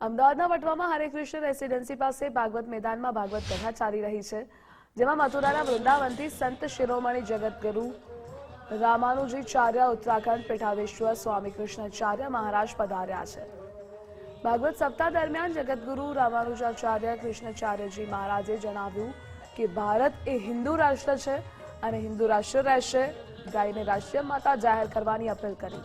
અમદાવાદના વટવામાં હરે કૃષ્ણ રેસીડેન્સી પાસે ભાગવત મેદાનમાં ભાગવત કથા ચાલી રહી છે, જેમાં મથુરાના વૃંદાવનથી સંત શિરોમણી જગતગુરુ રામાનુજીચાર્ય ઉત્તરાખંડ પીઠાવેશ્વર સ્વામી કૃષ્ણાચાર્ય મહારાજ પધાર્યા છે. ભાગવત સપ્તાહ દરમિયાન જગતગુરુ રામાનુજાચાર્ય કૃષ્ણાચાર્યજી મહારાજે જણાવ્યું કે ભારત એ હિન્દુ રાષ્ટ્ર છે અને હિન્દુ રાષ્ટ્ર રહેશે, ગાયને રાષ્ટ્રીય માતા જાહેર કરવાની અપીલ કરી.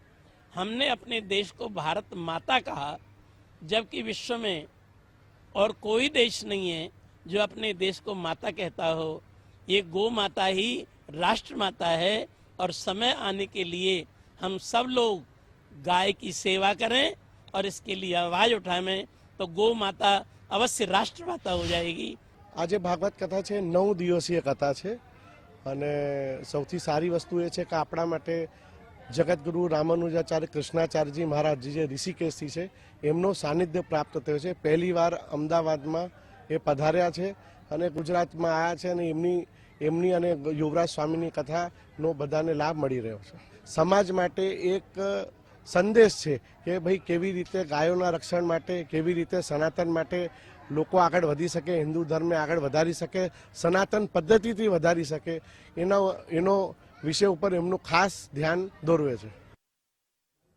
हमने अपने देश को भारत माता कहा जबकि विश्व में और कोई देश नहीं है जो अपने देश को माता कहता हो ये गौ माता ही राष्ट्र माता है और समय आने के लिए हम सब लोग गाय की सेवा करें और इसके लिए आवाज उठाएं तो गौ माता अवश्य राष्ट्र माता हो जाएगी આજે ભાગવત કથા છે નવ દિવસીય કથા છે અને સૌથી સારી વસ્તુ એ છે કે આપણા માટે જગતગુરુ રામાનુજાચાર્ય કૃષ્ણાચાર્યજી મહારાજજી જે ઋષિકેશથી છે, એમનો સાનિધ્ય પ્રાપ્ત થયો છે. પહેલી વાર અમદાવાદમાં એ પધાર્યા છે અને ગુજરાતમાં આવ્યા છે અને એમની એમની અને યુવરાજ સ્વામીની કથાનો બધાને લાભ મળી રહ્યો છે. સમાજ માટે એક સંદેશ છે કે ભાઈ કેવી રીતે ગાયોના રક્ષણ માટે, કેવી રીતે સનાતન માટે લોકો આગળ વધી શકે, હિન્દુ ધર્મને આગળ વધારી શકે, સનાતન પદ્ધતિથી વધારી શકે, એનો એનો વિષય ઉપર એમનું ખાસ ધ્યાન દોરવે છે.